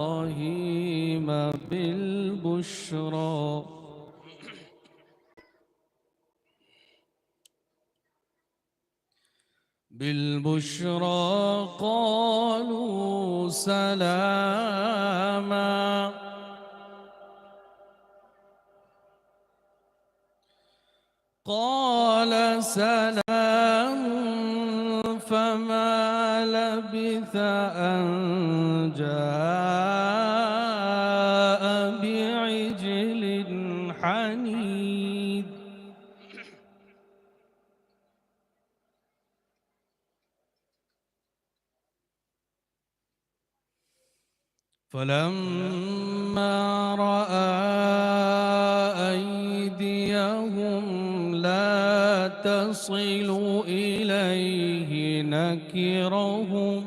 إبراهيم بالبشرى. بالبشرى قالوا سلاما. قال سلام فما لبث أن جاء بعجل حنيذ فلما رأى تصل إليه نكرهم.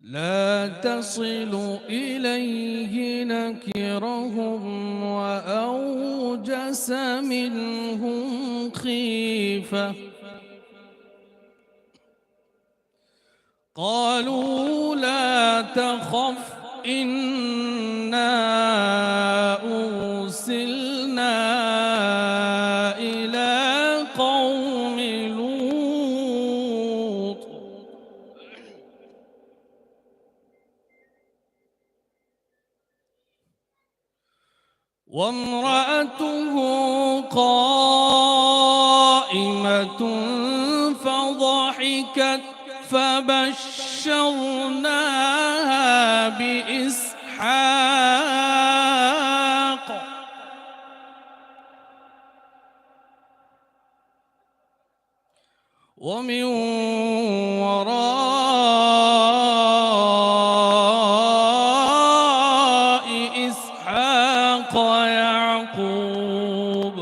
لا تصل إليه نكرهم وأوجس منهم خيفة. قالوا لا تخف إنا أرسلنا إلى قوم لوط. وامرأته قائمة فضحكت فبشرناها ومن وراء إسحاق يعقوب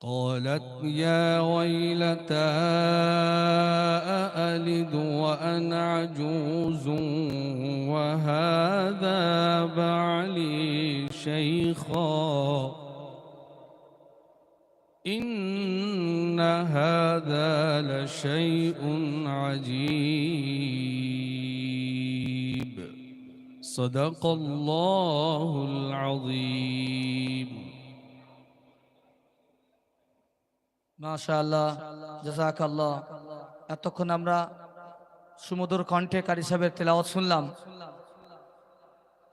قالت يا هذا لشيء عجيب صدق الله العظيم মাশাআল্লাহ জাজাকাল্লাহ এতক্ষণ আমরা সুমধুর কণ্ঠে কারি সাহেবের তেলাওয়াত শুনলাম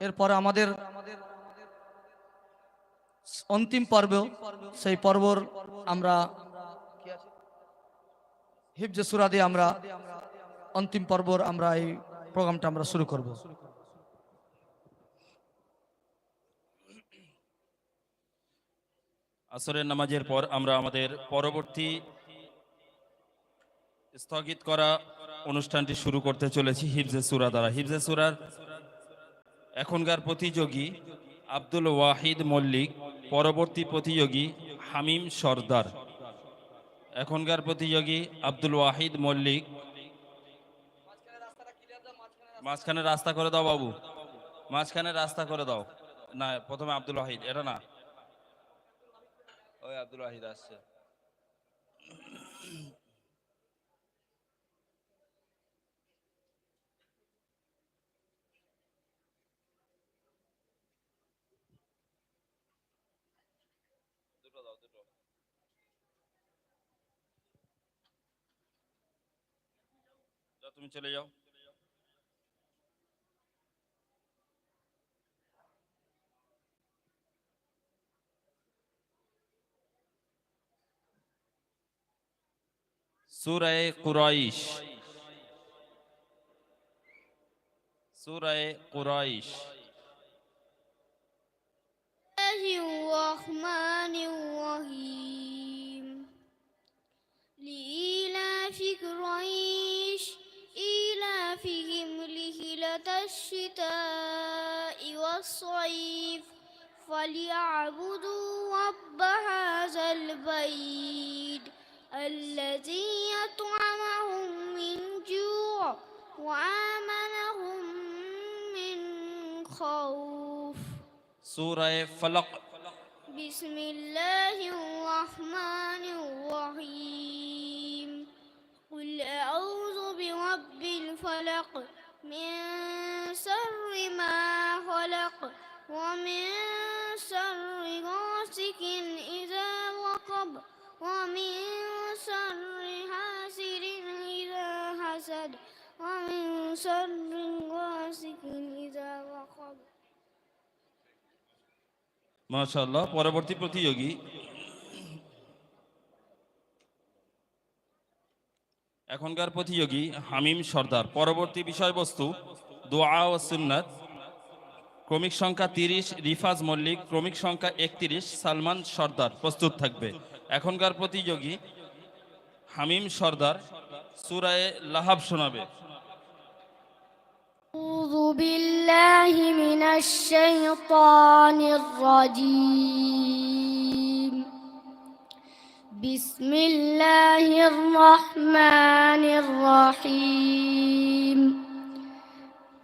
এরপর আমাদের অন্তিম পর্ব সেই পর্বর আমরা হিফজে সুরা দিয়ে আমরা অন্তিম পর্বর আমরা এই প্রোগ্রামটা আমরা শুরু করব। আসরের নামাজের পর আমরা আমাদের পরবর্তী স্থগিত করা অনুষ্ঠানটি শুরু করতে চলেছি হিফজে সুরা দ্বারা। হিফজে সুরার এখনকার প্রতিযোগী আব্দুল ওয়াহিদ মল্লিক, পরবর্তী প্রতিযোগী হামিম সর্দার। এখনকার প্রতিযোগী আব্দুল ওয়াহিদ মল্লিক। মাঝখানে রাস্তা করে দাও বাবু। মাঝখানে রাস্তা করে দাও। না, প্রথমে আব্দুল ওয়াহিদ, এটা না। ওই আব্দুল ওয়াহিদ আসছে। যাও তুমি চলে যাও সুরায় কুরাইশ সুরায় কুরাইশ الشتاء والصيف فليعبدوا رب هذا البيت الذي يطعمهم من جوع وآمنهم من خوف. سورة فلق. بسم الله الرحمن الرحيم. قل أعوذ برب الفلق من شر ما خلق ومن شر غاسق إذا وقب ومن شر حاسد إذا حسد ومن شر غاسق إذا وقب মাশাআল্লাহ পরবর্তী প্রতিযোগী এখনকার প্রতিযোগী হামিম সর্দার পরবর্তী বিষয়বস্তু দোয়া ও সুন্নাত ক্রমিক সংখ্যা তিরিশ রিফাজ মল্লিক ক্রমিক সংখ্যা একত্রিশ সালমান সর্দার প্রস্তুত থাকবে এখনকার প্রতিযোগী হামিম সর্দার সুরায়ে লাহাব শোনাবে أعوذ بالله من الشيطان الرجيم بسم الله الرحمن الرحيم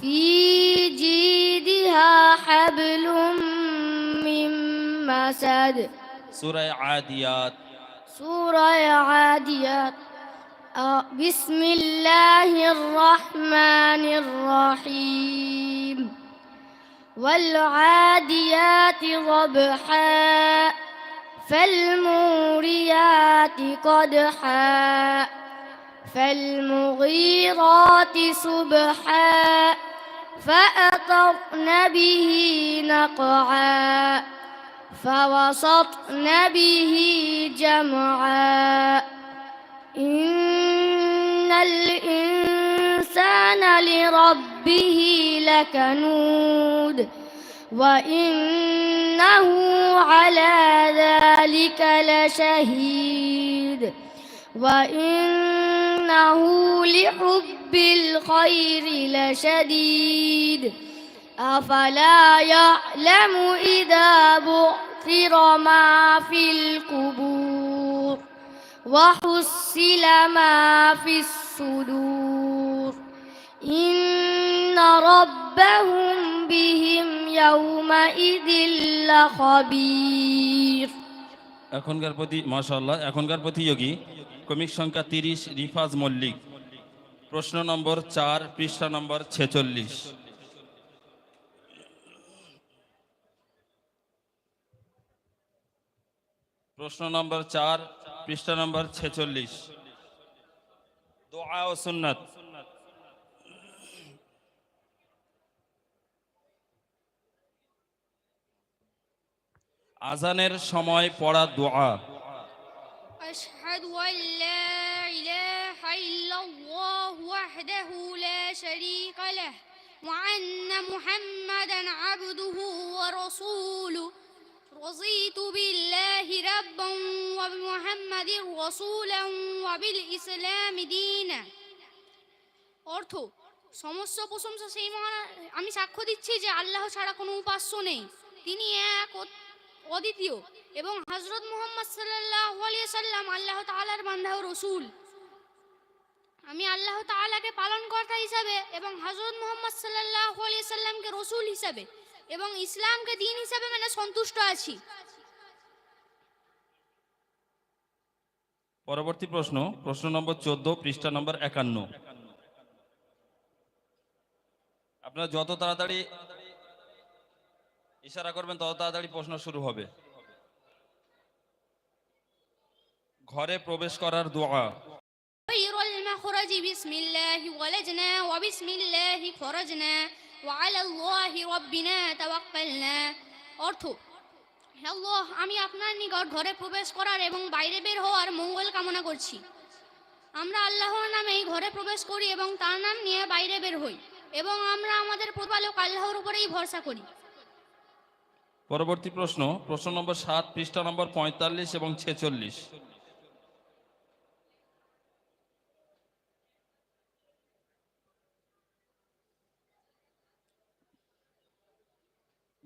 في جيدها حبل من مسد. سورة عاديات. سورة عاديات. آه، بسم الله الرحمن الرحيم. والعاديات ضبحا فالموريات قدحا. فالمغيرات صبحا فأثرن به نقعا فوسطن به جمعا إن الإنسان لربه لكنود وإنه على ذلك لشهيد وإنه لحب الخير لشديد أفلا يعلم إذا بعثر ما في القبور وحصل ما في الصدور إن ربهم بهم يومئذ لخبير এখনকার প্রতি মাশাআল্লাহ এখনকার প্রতিযোগী ক্রমিক সংখ্যা তিরিশ, রিফাজ মল্লিক। প্রশ্ন নম্বর চার, পৃষ্ঠা নম্বর ছেচল্লিশ। প্রশ্ন নম্বর চার, পৃষ্ঠা নম্বর ছেচল্লিশ। দোয়া ও সুন্নাত। আজানের সময় পড়া দোয়া। أشهد أن لا إله إلا الله وحده لا شريك له وأن محمدا عبده ورسوله رضيت بالله ربا وبمحمد رسولا وبالإسلام دينا অর্থ সমস্ত প্রশংসা সেই মহান আমি সাক্ষ্য দিচ্ছি যে আল্লাহ ছাড়া কোনো উপাস্য নেই তিনি এক অদ্বিতীয় এবং হজরত মোহাম্মদ সাল্লাম আল্লাহ তাআলার বান্দা ও রসুল। আমি আল্লাহ তাআলাকে পালনকর্তা হিসাবে এবং হজরত মোহাম্মদ আলাইহি সাল্লামকে রসুল হিসাবে এবং ইসলামকে দিন হিসাবে মানে সন্তুষ্ট আছি। পরবর্তী প্রশ্ন প্রশ্ন নম্বর চোদ্দ, পৃষ্ঠা নম্বর একান্ন। আপনারা যত তাড়াতাড়ি ইশারা করবেন, তত তাড়াতাড়ি প্রশ্ন শুরু হবে। ঘরে প্রবেশ করার দোয়া خير المخرج بسم الله ولجنا وبسم الله خرجنا وعلى الله ربنا توكلنا অর্থ হে আল্লাহ আমি আপনার নিকট ঘরে প্রবেশ করার এবং বাইরে বের হওয়ার মঙ্গল কামনা করছি আমরা আল্লাহর নামেই ঘরে প্রবেশ করি এবং তার নাম নিয়ে বাইরে বের হই এবং আমরা আমাদের প্রতিপালক আল্লাহর উপরেই ভরসা করি পরবর্তী প্রশ্ন প্রশ্ন নম্বর সাত পৃষ্ঠা নম্বর পঁয়তাল্লিশ এবং ছেচল্লিশ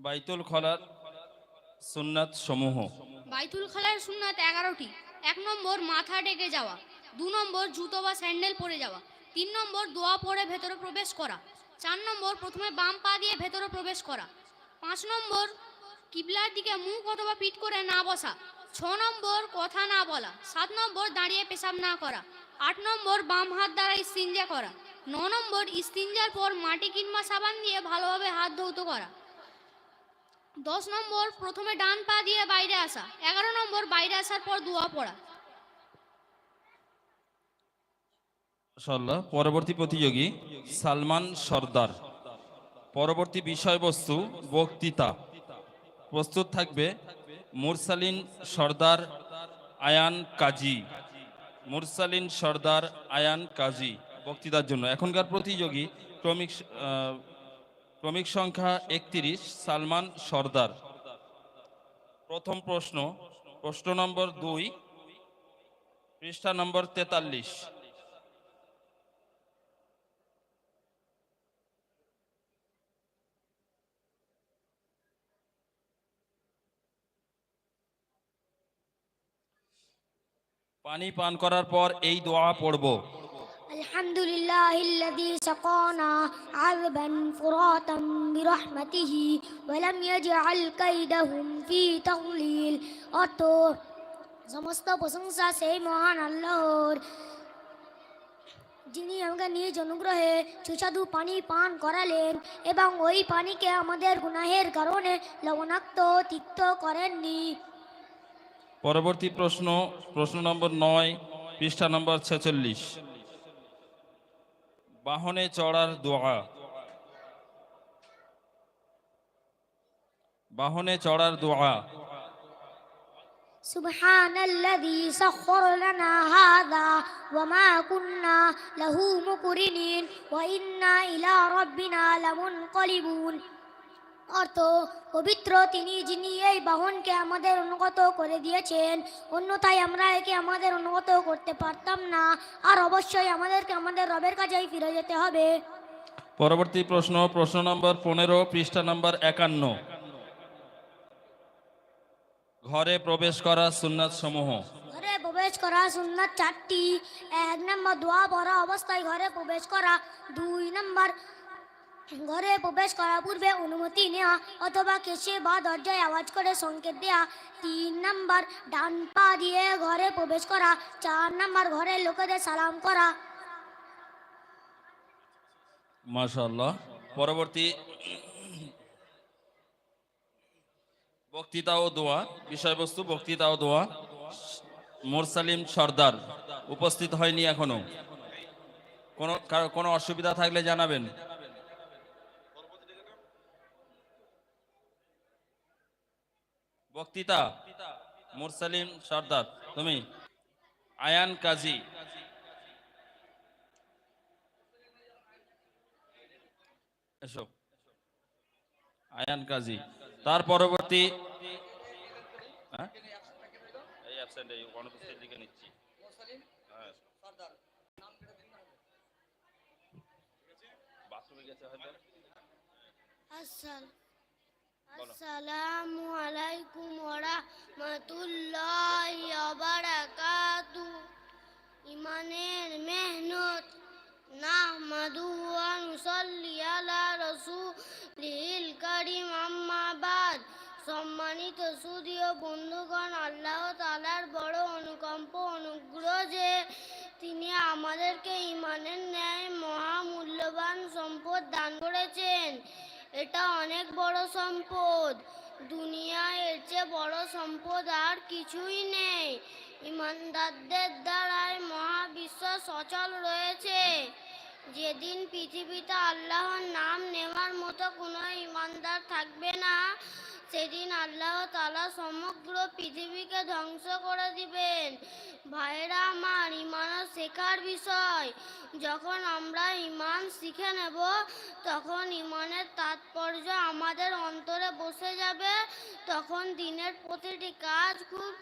বাইতুল খলার সুন্নাত সমূহ। বাইতুল খালার সুন্নাত এগারোটি। এক নম্বর, মাথা ডেকে যাওয়া। দু নম্বর, জুতো বা স্যান্ডেল পরে যাওয়া। তিন নম্বর, দোয়া পরে ভেতরে প্রবেশ করা। চার নম্বর, প্রথমে বাম পা দিয়ে ভেতরে প্রবেশ করা। পাঁচ নম্বর, কিবলার দিকে মুখ অথবা পিঠ করে না বসা। ছ নম্বর, কথা না বলা। সাত নম্বর, দাঁড়িয়ে পেশাব না করা। আট নম্বর, বাম হাত দ্বারা ইস্তিঞ্জা করা। ন নম্বর ইস্তিঞ্জার পর মাটি কিংবা সাবান দিয়ে ভালোভাবে হাত ধৌত করা। দশ নম্বর, প্রথমে ডান পা দিয়ে বাইরে আসা। এগারো নম্বর, বাইরে আসার পর দোয়া পড়া। পরবর্তী প্রতিযোগী সালমান সর্দার। পরবর্তী বিষয়বস্তু বক্তৃতা। প্রস্তুত থাকবে মুরসালিন সর্দার আয়ান কাজী। মুরসালিন সর্দার আয়ান কাজী বক্তৃতার জন্য। এখনকার প্রতিযোগী ক্রমিক ক্রমিক সংখ্যা একত্রিশ সালমান সর্দার প্রথম প্রশ্ন প্রশ্ন নম্বর দুই পৃষ্ঠা নম্বর তেতাল্লিশ পানি পান করার পর এই দোয়া পড়ব الحمد لله الذي سقانا عذبا فراتا برحمته ولم يجعل كيدهم في تضليل অর্থ সমস্ত প্রশংসা সেই মহান আল্লাহর যিনি আমাকে নিজ অনুগ্রহে সুস্বাদু পানি পান করালেন এবং ওই পানিকে আমাদের গুনাহের কারণে লবণাক্ত তিক্ত করেননি পরবর্তী প্রশ্ন প্রশ্ন নম্বর নয় পৃষ্ঠা নম্বর ছেচল্লিশ বাহনে চড়ার দোয়া বাহনে চড়ার দোয়া سبحان الذي سخر لنا هذا وما كنا له مقرنين وإنا إلى ربنا لمنقلبون অর্থ পবিত্র তিনি যিনি এই বাহনকে আমাদের অনুগত করে দিয়েছেন অন্যথায় আমরা একে আমাদের অনুগত করতে পারতাম না আর অবশ্যই আমাদেরকে আমাদের রবের কাছেই ফিরে যেতে হবে পরবর্তী প্রশ্ন প্রশ্ন নম্বর পনেরো পৃষ্ঠা নম্বর একান্ন ঘরে প্রবেশ করা সুন্নাত সমূহ। ঘরে প্রবেশ করা সুন্নাত চারটি। এক নম্বর দোয়া পড়া অবস্থায় ঘরে প্রবেশ করা। দুই নম্বর ঘরে প্রবেশ করার পূর্বে অনুমতি নেওয়া অথবা কেসে বা দরজায় আওয়াজ করে সংকেত দেওয়া তিন নম্বর ডান পা দিয়ে ঘরে প্রবেশ করা। চার নম্বর ঘরের লোকেদের সালাম করা। মাশাআল্লাহ। পরবর্তী বক্তৃতা ও দোয়া, বিষয়বস্তু, বক্তৃতা ও দোয়া, মোরসালিম সর্দার উপস্থিত হয়নি এখনও। কোনো কোনো অসুবিধা থাকলে জানাবেন। বক্তৃতা, মোরসালিম সর্দার, তুমি, আয়ান কাজী। এসো। আয়ান কাজী। তার পরবর্তী হ্যাঁ? এই absent, এই অনুপস্থিত লিখে নিচ্ছি। হ্যাঁ। বাথরুমে গেছে হয়তো? আসসালামু আলাইকুম ওরহমতুল্লাহ বারাকাতু ইমানের মেহনত নাহমাদু ওয়া নুসাল্লি আলা রাসূলিল কারীম আম্মা বাদ। সম্মানিত সুদীয় বন্ধুগণ, আল্লাহ তালার বড় অনুকম্প অনুগ্রহ যে তিনি আমাদেরকে ইমানের ন্যায় মহামূল্যবান সম্পদ দান করেছেন। এটা অনেক বড় সম্পদ। দুনিয়ায় এর চেয়ে বড় সম্পদ আর কিছুই নেই। ইমানদারদের দ্বারায় মহাবিশ্ব সচল রয়েছে। যেদিন পৃথিবীতে আল্লাহর নাম নেওয়ার মতো কোনো ইমানদার থাকবে না। সেদিন আল্লাহ তালা সমগ্র পৃথিবীকে ধ্বংস করে দিবেন। ভাইরা আমার ইমানও সে শেখার বিষয়। যখন আমরা ইমান শিখে নেব, তখন ইমানের তাৎপর্য আমাদের অন্তরে বসে যাবে। তখন দিনের প্রতিটি কাজ খুব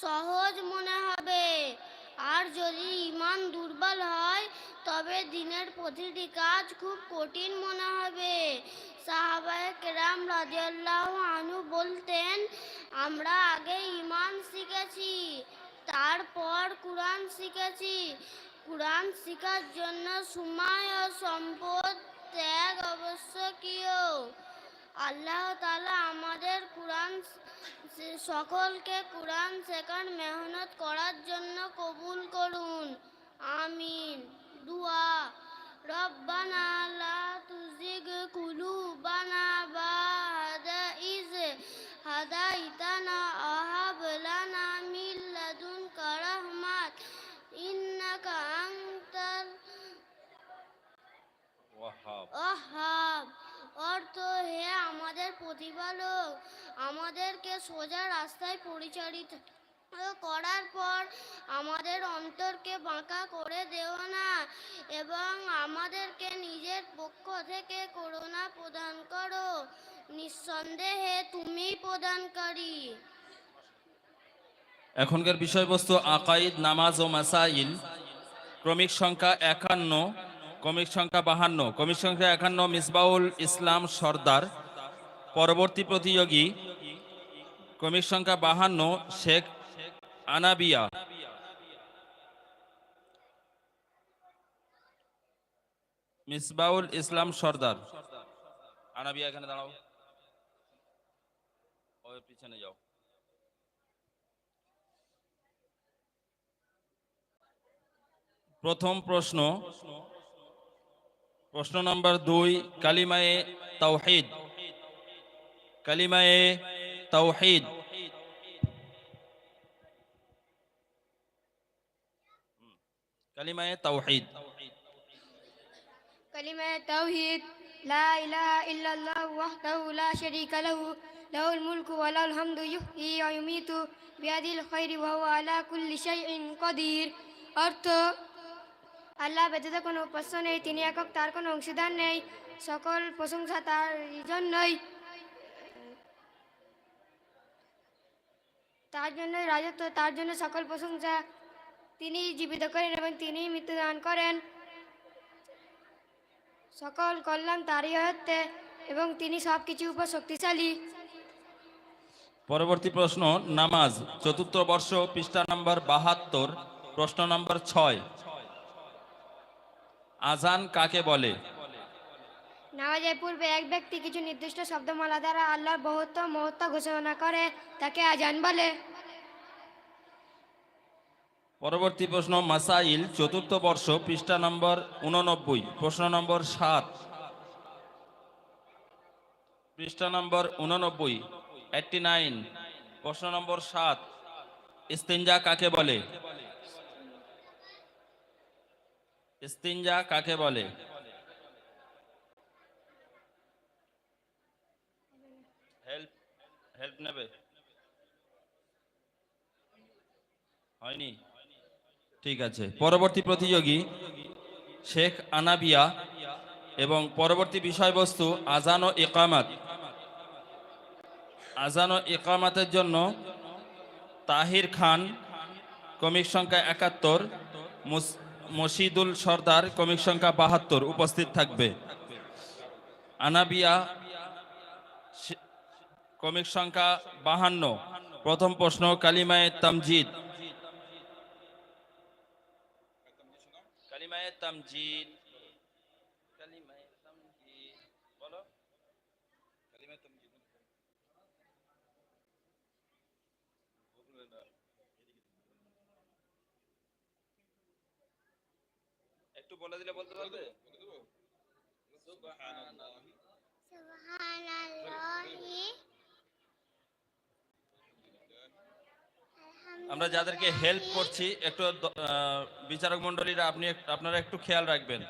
সহজ মনে হবে। আর যদি ইমান দুর্বল হয়, তবে দিনের প্রতিটি কাজ খুব কঠিন মনে হবে। সাহাবায়ে কেরাম রাদিয়াল্লাহু আনহু বলতেন, আমরা আগে ইমান শিখেছি, তারপর কোরআন শিখেছি। কোরআন শেখার জন্য সময় ও সম্পদ ত্যাগ আবশ্যকীয় আল্লাহ তাআলা আমাদের কোরআন সকলকে কোরআন শেখার মেহনত করার জন্য কবুল করুন। আমিন। দুয়া। রব্বানা লা তুজিগ কুলুবানা বাদা ইজ হাদাইতানা আহাব লানা মিন লাদুনকা রাহমাত ইন্নাকা আনতাল ওয়াহাব অর্থ হে আমাদের প্রতিপালক আমাদেরকে সোজা রাস্তায় পরিচালিত করার পর আমাদের অন্তরকে বাঁকা করে দেও না এবং আমাদেরকে নিজের পক্ষ থেকে করুণা প্রদান করো। নিঃসন্দেহে তুমি প্রদানকারী। এখনকার বিষয়বস্তু আকাইদ নামাজ ও মাসাইল। ক্রমিক সংখ্যা একান্ন, ক্রমিক সংখ্যা বাহান্ন। ক্রমিক সংখ্যা একান্ন, মিসবাউল ইসলাম সর্দার। পরবর্তী প্রতিযোগী, ক্রমিক সংখ্যা বাহান্ন, শেখ আনাবিয়া। মিসবাউল ইসলাম সর্দার। আনাবিয়া, এখানে দাঁড়াও। ওই পিছনে যাও। প্রথম প্রশ্ন। প্রশ্ন নম্বর দুই, কালিমায়ে তাওহিদ। কালিমায়ে তাওহিদ। কালিমায় তাওহিদ। কালিমায় লা ইলাহা ইল্লাল্লাহ ওয়াহদাহু লা শারীকা লাহু, লাহুল মুলকু ওয়া লাহুল হামদু ইউহয়ী ওয়া ইউমীতু বিয়াদিল খায়রি ওয়া হুয়া আলা কুল্লি শাইইন কাদির অর্থ, আল্লাহ ব্যতীত কোনো উপাস্য নেই, তিনি একক, তার কোনো অংশীদার নেই, সকল প্রশংসা তার জন্যই। তার জন্য রাজত্ব, তার জন্য সকল প্রশংসা তিনি জীবিত করেন এবং তিনি মৃত্যুদান করেন। সকল কল্যাণ তারই হতে এবং তিনি সব কিছু উপর শক্তিশালী পরবর্তী প্রশ্ন নামাজ চতুর্থ বর্ষ পৃষ্ঠা নম্বর বাহাত্তর প্রশ্ন নম্বর ছয়। আজান কাকে বলে? নামাজের পূর্বে এক ব্যক্তি কিছু নির্দিষ্ট শব্দমালা দ্বারা আল্লাহর বহুত্ব মহত্ব ঘোষণা করে তাকে আজান বলে। পরবর্তী প্রশ্ন, মাসাইল চতুর্থ বর্ষ, পৃষ্ঠা নম্বর উননব্বই প্রশ্ন নম্বর সাত। পৃষ্ঠা নম্বর উননব্বই এইটটি নাইন প্রশ্ন নম্বর সাত। ইস্তিনজা কাকে বলে? ইস্তিনজা কাকে বলে? হেল্প হেল্প নেবে? হয়নি? ঠিক আছে। পরবর্তী প্রতিযোগী শেখ আনাবিয়া এবং পরবর্তী বিষয়বস্তু আজান ও ইকামাত। আজান ও ইকামাতের জন্য তাহির খান কমিক সংখ্যা একাত্তর, মুস- মসিদুল সর্দার কমিক সংখ্যা বাহাত্তর উপস্থিত থাকবে। আনাবিয়া কমিক সংখ্যা বাহান্ন। প্রথম প্রশ্ন, কালিমায়ে তামজিদ কালিমায়ে তামজিদ কালিমায়ে তামজিদ বলো। কালিমায়ে তামজিদ একটু বলে দিলে বলতে পারবে? সুবহানাল্লাহি। আমরা যাদেরকে হেল্প করছি, একটু বিচারক মন্ডলীরা আপনি আপনারা একটু খেয়াল রাখবেন।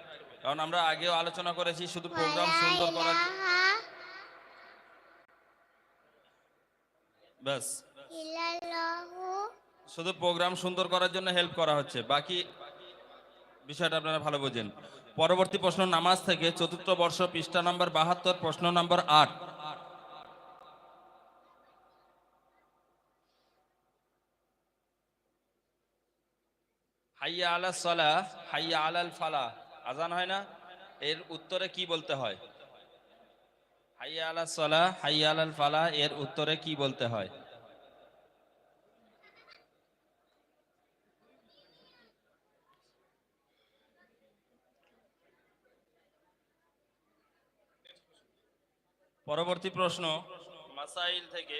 কারণ আমরা আগেও আলোচনা করেছি, শুধু প্রোগ্রাম সুন্দর করার ব্যাস। শুধু প্রোগ্রাম সুন্দর করার জন্য হেল্প করা হচ্ছে। বাকি বিষয়টা আপনারা ভালো বোঝেন। পরবর্তী প্রশ্ন নামাজ থেকে চতুর্থ বর্ষ পৃষ্ঠা নম্বর বাহাত্তর, প্রশ্ন নম্বর আট। হাইয়া আলা সলা হাইয়া আলাল ফালা আজান হয় না? এর উত্তরে কি বলতে হয়? হাইয়া আলা সলা হাইয়া আলাল ফালা এর উত্তরে কি বলতে হয়? পরবর্তী প্রশ্ন, মাসাইল থেকে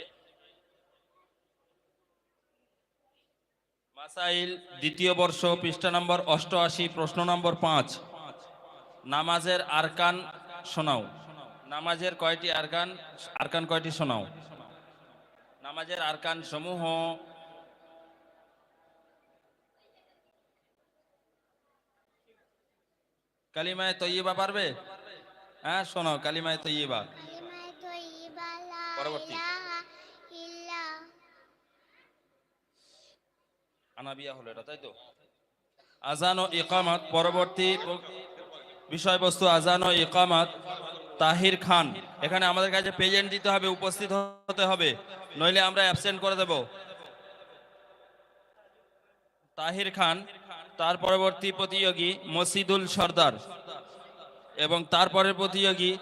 মাসাইল দ্বিতীয় বর্ষ পৃষ্ঠা নম্বর অষ্টআশি প্রশ্ন নম্বর পাঁচ। নামাজের আরকান শোনাও। নামাজের কয়টি আরকান আরকান কয়টি শোনাও? নামাজের আরকান সমূহ কালিমায় তৈয়বা পারবে? হ্যাঁ শোনাও কালিমায় তৈয়বা। পরবর্তী। আনাবিয়া হলো এটা, তাই তো? আজান ও ইকামাত, পরবর্তী বিষয়বস্তু আজান ও ইকামাত, তাহির খান। এখানে আমাদের কাছে প্রেজেন্ট দিতে হবে, উপস্থিত হতে হবে, নইলে আমরা অ্যাবসেন্ট করে দেব। তাহির খান, তার পরবর্তী প্রতিযোগী মসিদুল সর্দার এবং তারপরের প্রতিযোগী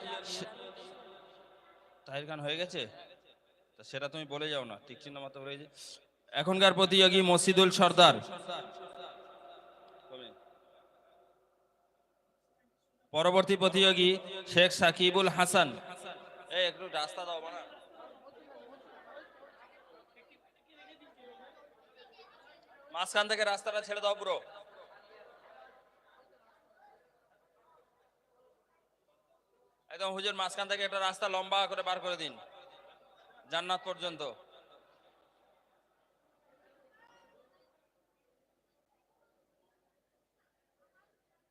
তাহির খান হয়ে গেছে? সেটা তুমি বলে যাও না ঠিক চিহ্ন মতো হয়ে যায় এখনকার প্রতিযোগী মসজিদুল সর্দার। পরবর্তী প্রতিযোগী শেখ সাকিবুল হাসান। একটু রাস্তা দাও মাঝখান থেকে রাস্তাটা ছেড়ে দাও পুরো। একদম হুজুর, মাঝখান থেকে একটা রাস্তা লম্বা করে বার করে দিন। জান্নাত পর্যন্ত।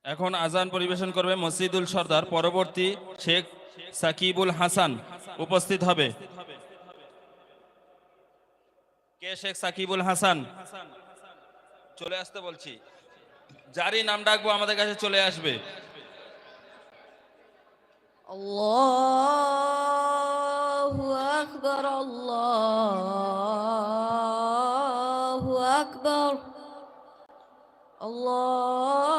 এখন আজান পরিবেশন করবে মসজিদুল সর্দার, পরবর্তী শেখ সাকিবুল হাসান উপস্থিত হবে। কে শেখ সাকিবুল হাসান? চলে আসতে বলছি। যারই নাম ডাকবো আমাদের কাছে চলে আসবে। আল্লাহু আকবার আল্লাহু আকবার, আল্লাহ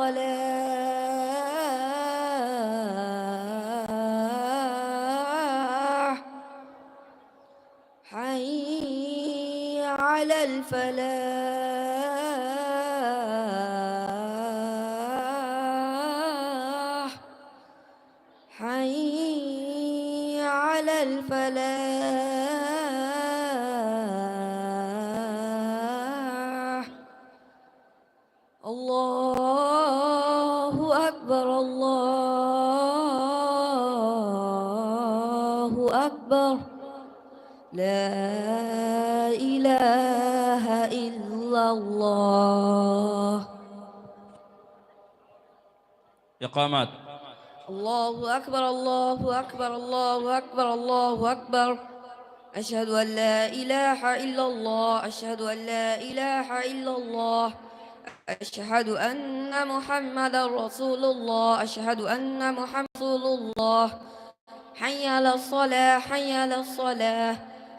على الله أكبر الله أكبر. لا إله إلا الله. إقامات. الله أكبر الله أكبر الله أكبر الله أكبر. أشهد أن لا إله إلا الله أشهد أن لا إله إلا الله. أشهد أن محمد رسول الله أشهد أن محمد رسول الله حي على الصلاة حي على الصلاة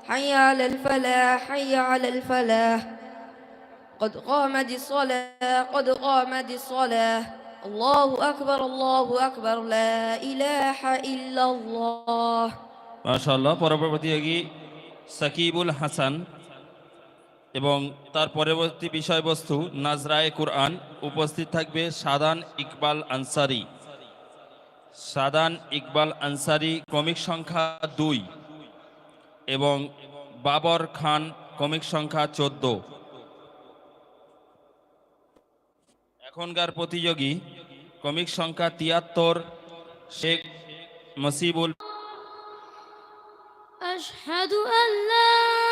حي على الفلاح حي على الفلاح قد قامت الصلاة قد قامت الصلاة الله أكبر الله أكبر لا إله إلا الله মাশাআল্লাহ পরবর্তী প্রতিযোগী সাকিবুল হাসান এবং তার পরবর্তী বিষয়বস্তু নাজরায়ে কুরআন উপস্থিত থাকবে সাদান ইকবাল আনসারি। সাদান ইকবাল আনসারি কমিক সংখ্যা দুই এবং বাবর খান কমিক সংখ্যা চোদ্দ। এখনকার প্রতিযোগী কমিক সংখ্যা তিয়াত্তর, শেখ মসিবুল আল্লাহ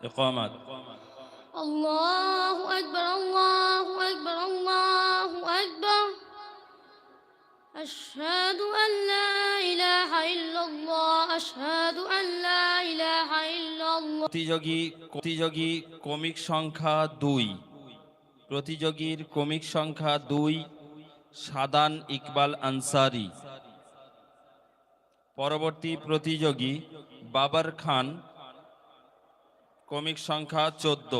ইকামাত الله أكبر الله أكبر الله أكبر أشهد أن لا إله إلا الله أشهد أن لا إله إلا الله প্রতিযোগী প্রতিযোগী কমিক সংখ্যা দুই প্রতিযোগীর কমিক সংখ্যা দুই সাদান ইকবাল আনসারি পরবর্তী প্রতিযোগী বাবার খান কমিক সংখ্যা চোদ্দ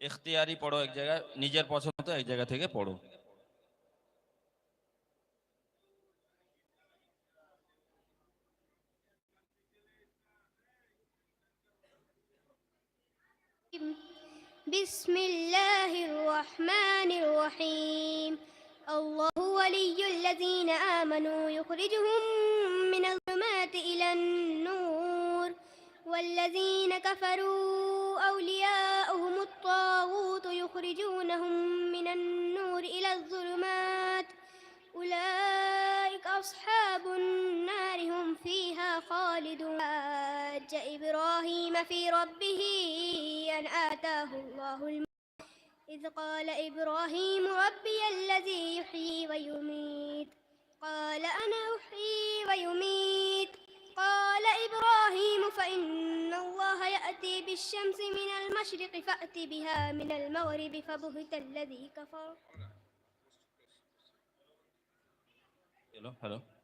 এখতিয়ারি পড়ো এক জায়গায় নিজের পছন্দ মতো এক জায়গা থেকে পড়ো بسم الله الرحمن الرحيم الله ولي الذين آمنوا يخرجهم والذين كفروا أولياؤهم الطاغوت يخرجونهم من النور إلى الظلمات. أولئك أصحاب النار هم فيها خالدون. حاج إبراهيم في ربه أن آتاه الله الم... إذ قال إبراهيم ربي الذي يحيي ويميت. قال أنا أحيي ويميت. قال إبراهيم فإن الله يأتي بالشمس من المشرق فأت بها من المغرب فبهت الذي كفر Hello, hello.